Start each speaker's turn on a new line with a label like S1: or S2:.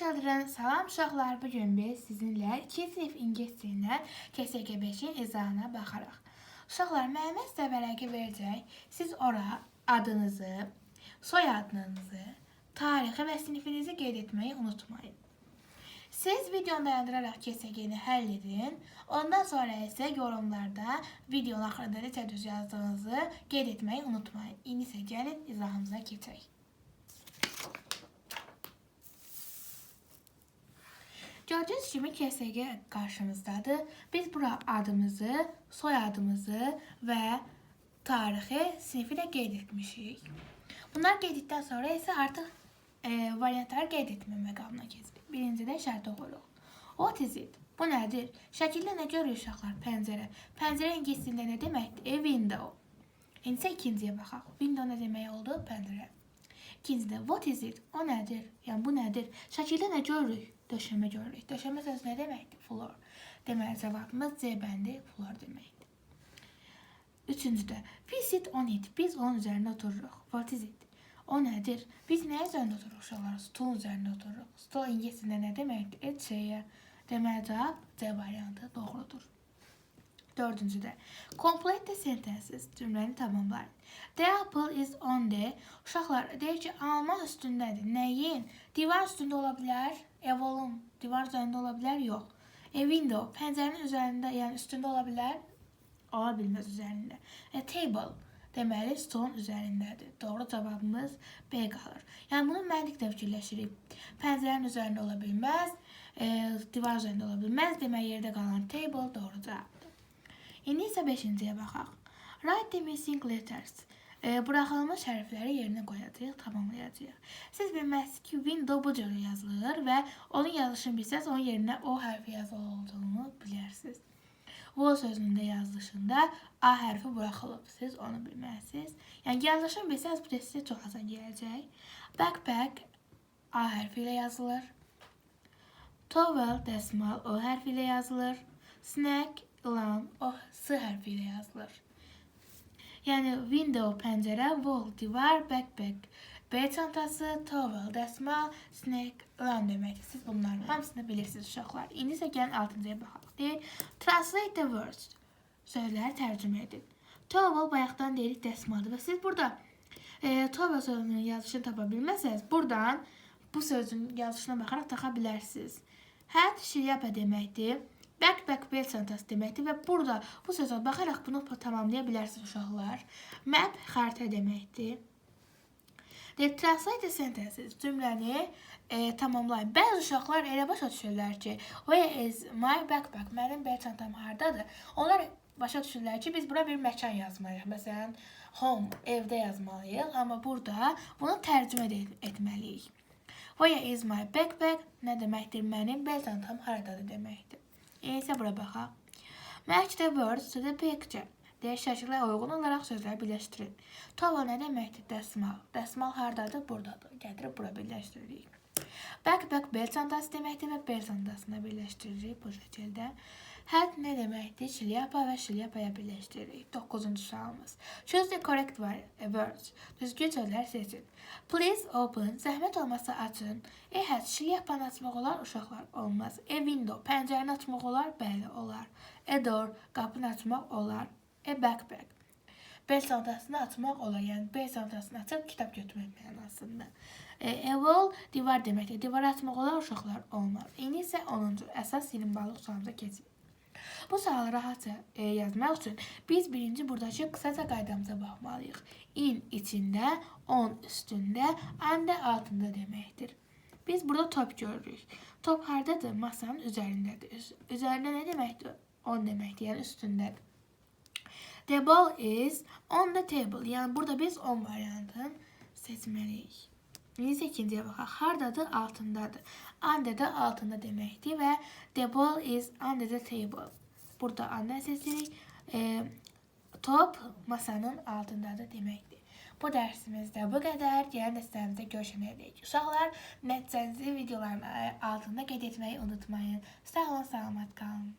S1: children, salam uşaqlar. Bu gün biz sizinlə 2 sinif ingilis dilindən KSK 5-in izahına baxarıq. Uşaqlar, müəllimə sizə vərəqi verəcək. Siz ora adınızı, soyadınızı, tarixi və sinifinizi qeyd etməyi unutmayın. Siz videonu dayandıraraq KSK-ni həll edin. Ondan sonra isə yorumlarda videonun axırında necə düz yazdığınızı qeyd etməyi unutmayın. İndi isə gəlin izahımıza keçək. Gördüğünüz gibi KSG karşımızdadır. Biz bura adımızı, soyadımızı ve tarihi sınıfı da qeyd etmişik. Bunlar qeyd etdikdən sonra isə artıq e, variantları qeyd etmə məqamına keçirik. Birincidə şərtə qoyuruq. What is it? Bu nədir? Şəkildə nə görürük uşaqlar? Pəncərə. Pəncərə ingilis dilində nə deməkdir? A window. İndi isə ikinciyə baxaq. Window nə demək oldu? Pəncərə. İkincidə what is it? O nədir? Yəni bu nədir? Şəkildə nə görürük? Döşəmə görürük. Döşəmə sözü nə deməkdir? Floor. Deməli cavabımız C bəndi floor deməkdir. Üçüncüdə we sit on it. Biz onun üzərində otururuq. What is it? O nədir? Biz nə üzərində otururuq uşaqlar? Stol üzərində otururuq. Stol ingiliscəsində nə deməkdir? A chair. Deməli cavab C variantı doğrudur. Dördüncüdə complete the sentences cümləni tamamlayın. The apple is on the uşaqlar deyir ki alma üstündədir. Nəyin? Divar üstündə ola bilər. Ev olun. Divar üzərində ola bilər. Yox. A window pəncərənin üzərində, yəni üstündə ola bilər. Ola bilməz üzərində. A table deməli stolun üzərindədir. Doğru cavabımız B qalır. Yəni bunu məntiqlə fikirləşirik. Pəncərənin üzərində ola bilməz, e, divar üzərində ola bilməz. Demək yerdə qalan table doğru cavabdır. İndi isə 5-ciyə baxaq. Write the missing letters. E, buraxılmış hərfləri yerinə qoyacağıq, tamamlayacağıq. Siz bilməlisiniz ki, window bu cür yazılır və onun yazılışını bilsəz, onun yerinə o hərfi yazılı olduğunu bilərsiniz. Wall sözünün də yazılışında A hərfi buraxılıb. Siz onu bilməlisiniz. Yəni yazılışını bilsəz, bu da sizə çox asan gələcək. Backpack A hərfi ilə yazılır. Towel dəsmal O hərfi ilə yazılır. Snack ilan O S hərfi ilə yazılır. Yəni window pəncərə, wall divar, backpack B çantası, towel dəsmal, snack ilan deməkdir. Siz bunların hamısını bilirsiniz uşaqlar. İndi isə gəlin 6-cıya baxaq. Deyir, translate the words. Sözləri tərcümə edin. Towel bayaqdan deyirik dəsmaldır və siz burada e, towel sözünün yazılışını tapa bilməsəz, buradan bu sözün yazılışına baxaraq taxa bilərsiniz. Hat şilyapa deməkdir. Backpack bel çantası deməkdir və burada bu sözə baxaraq bunu tamamlaya bilərsiniz uşaqlar. Map xəritə deməkdir. The translate sentences cümləni e, tamamlayın. Bəzi uşaqlar elə başa düşürlər ki, where is my backpack? Mənim bel çantam hardadır? Onlar başa düşürlər ki, biz bura bir məkan yazmalıyıq. Məsələn, home, evdə yazmalıyıq, amma burada bunu tərcümə et etməliyik. Where is my backpack? Nə deməkdir? Mənim bel çantam hardadır deməkdir. İndi isə bura baxaq. Match the words to the picture. Deyir şəklə uyğun olaraq sözləri birləşdirin. Tova nə deməkdir? Dəsmal. Dəsmal hardadır? Buradadır. Gətirib bura birləşdiririk. Backpack bel çantası deməkdir və bel çantasına birləşdiririk bu şəkildə. Hat nə deməkdir? Şilyapa və şilyapaya birləşdiririk. 9-cu sualımız. Choose the correct words. Düzgün sözlər seçin. Please open. Zəhmət olmasa açın. A hat şilyapanı açmaq olar, uşaqlar olmaz. A window pəncərəni açmaq olar, bəli olar. A door qapını açmaq olar. A backpack. Bel çantasını açmaq olar. Yəni bel çantasını açıb kitab götürmək mənasında. E, wall divar deməkdir. Divar açmaq olar, uşaqlar olmaz. İndi isə 10-cu əsas 20 ballıq sualımıza keçirik. Bu sualı rahatca e, yazmaq üçün biz birinci buradakı kısaca qaydamıza baxmalıyıq. In içində, on üstündə, and də altında deməkdir. Biz burada top görürük. Top hardadır? Masanın üzərindədir. Üz üzərində nə deməkdir? On deməkdir, yəni üstündədir. The ball is on the table. Yəni burada biz 10 variantını isə ikinciyə baxaq. Hardadır? Altındadır. Under da altında deməkdir və the ball is under the table. Burada under seçirik. E, top masanın altındadır deməkdir. Bu dərsimizdə bu qədər. Gələn dərslərimizdə görüşənə dək. Uşaqlar, nəticənizi videoların altında qeyd etməyi unutmayın. Sağ olun, salamat qalın.